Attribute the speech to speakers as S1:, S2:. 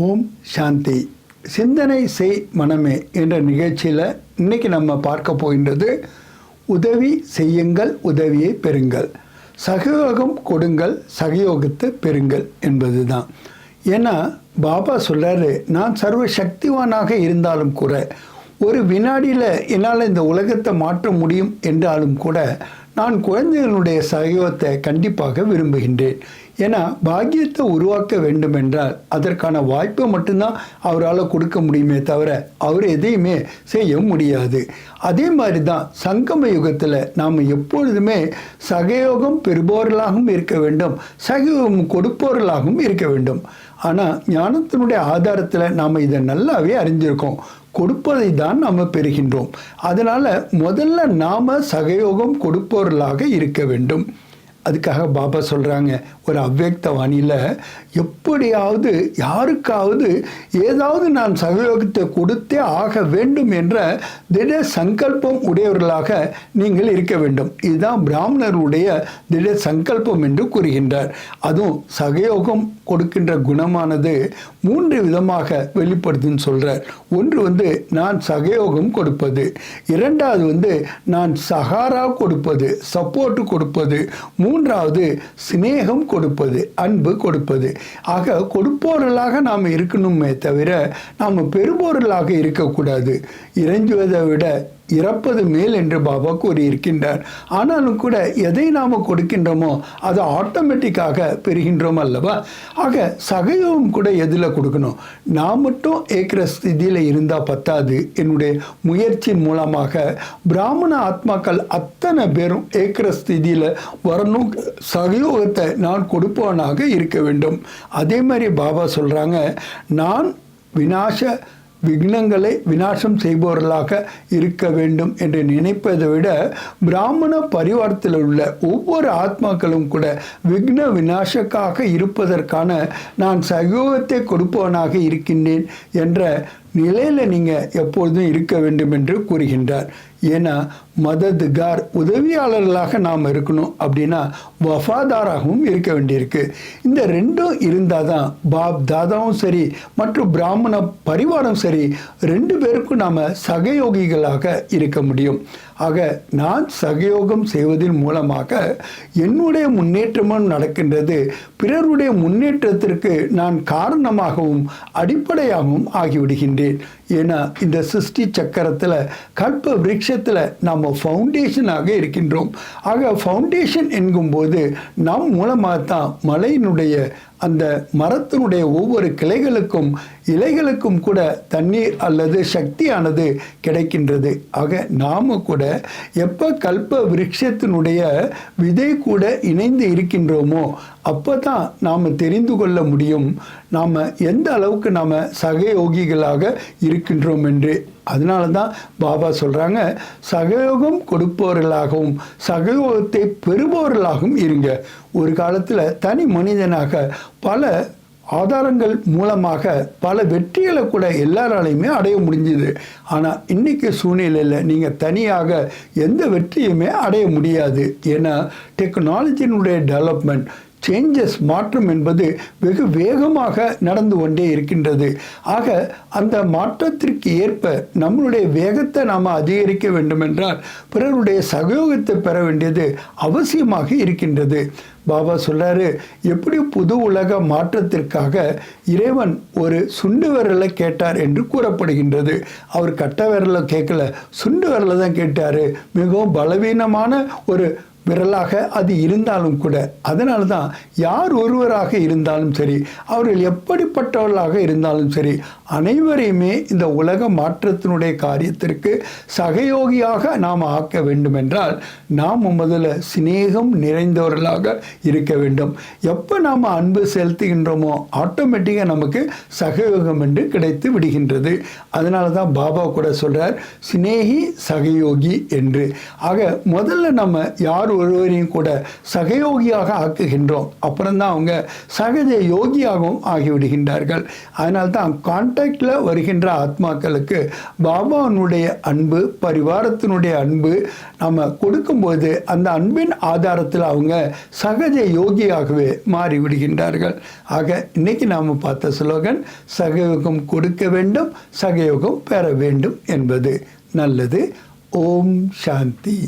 S1: ஓம் சாந்தி. சிந்தனை செய் மனமே என்ற நிகழ்ச்சியில் இன்னைக்கு நம்ம பார்க்க போகின்றது உதவி செய்யுங்கள் உதவியை பெறுங்கள். சகயோகம் கொடுங்கள் சகயோகத்தை பெறுங்கள் என்பது தான் ஏன்னா பாபா சொல்கிறாரு நான் சர்வ சக்திவானாக இருந்தாலும் கூட ஒரு வினாடியில் என்னால் இந்த உலகத்தை மாற்ற முடியும் என்றாலும் கூட நான் குழந்தைகளுடைய சகயோகத்தை கண்டிப்பாக விரும்புகின்றேன். ஏன்னா பாக்கியத்தை உருவாக்க வேண்டும் என்றால் அதற்கான வாய்ப்பை மட்டும்தான் அவரால் கொடுக்க முடியுமே தவிர அவர் எதையுமே செய்ய முடியாது. அதே மாதிரி தான் சங்கம யுகத்தில் நாம் எப்பொழுதுமே சகயோகம் பெறுபவர்களாகவும் இருக்க வேண்டும். சகயோகம் கொடுப்பவர்களாகவும் இருக்க வேண்டும். ஆனால் ஞானத்தினுடைய ஆதாரத்தில் நாம் இதை நல்லாவே அறிஞ்சிருக்கோம். கொடுப்பதை தான் நாம் பெறுகின்றோம். அதனால் முதல்ல நாம் சகயோகம் கொடுப்பவர்களாக இருக்க வேண்டும். அதுக்காக பாபா சொல்கிறாங்க ஒரு அவ்வக்த வாணியில் எப்படியாவது யாருக்காவது ஏதாவது நான் சகயோகத்தை கொடுத்தே ஆக வேண்டும் என்ற திட சங்கல்பம் உடையவர்களாக நீங்கள் இருக்க வேண்டும். இதுதான் பிராமணருடைய திட சங்கல்பம் என்று கூறுகின்றார். அதுவும் சகயோகம் கொடுக்கின்ற குணமானது மூன்று விதமாக வெளிப்படுதுன்னு சொல்கிறார் ஒன்று வந்து நான் சகயோகம் கொடுப்பது. இரண்டாவது வந்து நான் சகாரா கொடுப்பது சப்போர்ட் கொடுப்பது. மூன்றாவது சிநேகம் கொடுப்பது அன்பு கொடுப்பது. ஆக கொடுப்பவர்களாக நாம் இருக்கணுமே தவிர நாம் பெறுபவர்களாக இருக்கக்கூடாது. இறைஞ்சுவதை விட இறப்பது மேல் என்று பாபா கூறியிருக்கின்றார். ஆனாலும் கூட எதை நாம் கொடுக்கின்றோமோ அதை ஆட்டோமேட்டிக்காக பெறுகின்றோம் அல்லவா? ஆக சகயோகம் கூட எதில் கொடுக்கணும்? நான் மட்டும் ஏக்கிற ஸ்திதியில் இருந்தால் பத்தாது. என்னுடைய முயற்சியின் மூலமாக பிராமண ஆத்மாக்கள் அத்தனை பேரும் ஏக்கிற ஸ்திதியில் வரணும். சகயோகத்தை நான் கொடுப்பவனாக இருக்க வேண்டும். அதே மாதிரி பாபா சொல்கிறாங்க நான் வினாச விக்னங்களை விநாசம் செய்பவர்களாக இருக்க வேண்டும் என்று நினைப்பதை விட பிராமண பரிவாரத்தில் உள்ள ஒவ்வொரு ஆத்மாக்களும் கூட விக்ன விநாசக்காக இருப்பதற்கான நான் சகோகத்தை கொடுப்பவனாக இருக்கின்றேன் என்ற நிலையில் நீங்கள் எப்பொழுதும் இருக்க வேண்டும் என்று கூறுகின்றார். ஏன்னா மததுகார் உதவியாளர்களாக நாம் இருக்கணும் அப்படின்னா வஃபாதாராகவும் இருக்க வேண்டியிருக்கு. இந்த ரெண்டும் இருந்தால் தான் பாப் தாதாவும் சரி மற்றும் பிராமண பரிவாரம் சரி ரெண்டு பேருக்கும் நாம் சகயோகிகளாக இருக்க முடியும். ஆக நான் சகயோகம் செய்வதன் மூலமாக என்னுடைய முன்னேற்றமும் நடக்கின்றது. பிறருடைய முன்னேற்றத்திற்கு நான் காரணமாகவும் அடிப்படையாகவும் ஆகிவிடுகின்றேன். ஏன்னா இந்த சிருஷ்டி சக்கரத்தில் கல்ப விருட்சத்தில் நம்ம ஃபவுண்டேஷனாக இருக்கின்றோம். ஆக ஃபவுண்டேஷன் என்கும்போது நம் மூலமாக தான் மலையினுடைய அந்த மரத்தினுடைய ஒவ்வொரு கிளைகளுக்கும் இலைகளுக்கும் கூட தண்ணீர் அல்லது சக்தியானது கிடைக்கின்றது. ஆக நாம் கூட எப்போ கல்ப விருட்சத்தினுடைய விதை கூட இணைந்து இருக்கின்றோமோ அப்போ தான் நாம் தெரிந்து கொள்ள முடியும் நாம் எந்த அளவுக்கு நாம் சகயோகிகளாக இருக்கின்றோம் என்று. அதனால தான் பாபா சொல்கிறாங்க சகயோகம் கொடுப்பவர்களாகவும் சகயோகத்தை பெறுபவர்களாகவும் இருங்க. ஒரு காலத்தில் தனி மனிதனாக பல ஆதாரங்கள் மூலமாக பல வெற்றிகளை கூட எல்லாராலையுமே அடைய முடிஞ்சுது. ஆனால் இன்றைக்கி சூழ்நிலையில் நீங்கள் தனியாக எந்த வெற்றியுமே அடைய முடியாது. ஏன்னா டெக்னாலஜியினுடைய டெவலப்மெண்ட் சேஞ்சஸ் மாற்றம் என்பது வெகு வேகமாக நடந்து கொண்டே இருக்கின்றது. ஆக அந்த மாற்றத்திற்கு ஏற்ப நம்மளுடைய வேகத்தை நாம் அதிகரிக்க வேண்டுமென்றால் பிறருடைய சகயோகத்தை பெற வேண்டியது அவசியமாக இருக்கின்றது. பாபா சொல்றாரு எப்படி புது உலக மாற்றத்திற்காக இறைவன் ஒரு சுண்டு விரலை கேட்டார் என்று கூறப்படுகின்றது. அவர் கட்ட விரலை கேட்கல சுண்டு விரலை தான் கேட்டார். மிகவும் பலவீனமான ஒரு விரலாக அது இருந்தாலும் கூட அதனால தான் யார் ஒருவராக இருந்தாலும் சரி அவர்கள் எப்படிப்பட்டவர்களாக இருந்தாலும் சரி அனைவரையுமே இந்த உலக மாற்றத்தினுடைய காரியத்திற்கு சகயோகியாக நாம் ஆக்க வேண்டுமென்றால் நாம் முதல்ல சிநேகம் நிறைந்தவர்களாக இருக்க வேண்டும். எப்போ நாம் அன்பு செலுத்துகின்றோமோ ஆட்டோமேட்டிக்காக நமக்கு சகயோகம் என்று கிடைத்து விடுகின்றது. அதனால தான் பாபா கூட சொல்கிறார் சிநேகி சகயோகி என்று. ஆக முதல்ல நம்ம யார் ஒருவரையும் கூட சகயோகியாக ஆக்குகின்றோம். அப்புறம்தான் அவங்க சகஜ யோகியாகவும் ஆகிவிடுகின்றார்கள். அதனால்தான் கான்டாக்டில் வருகின்ற ஆத்மாக்களுக்கு பாபாவினுடைய அன்பு பரிவாரத்தினுடைய அன்பு நம்ம கொடுக்கும்போது அந்த அன்பின் ஆதாரத்தில் அவங்க சகஜ யோகியாகவே மாறிவிடுகின்றார்கள். ஆக இன்னைக்கு நாம் பார்த்த ஸ்லோகன் சகயோகம் கொடுக்க வேண்டும் சகயோகம் பெற வேண்டும் என்பது நல்லது. ஓம் சாந்தி.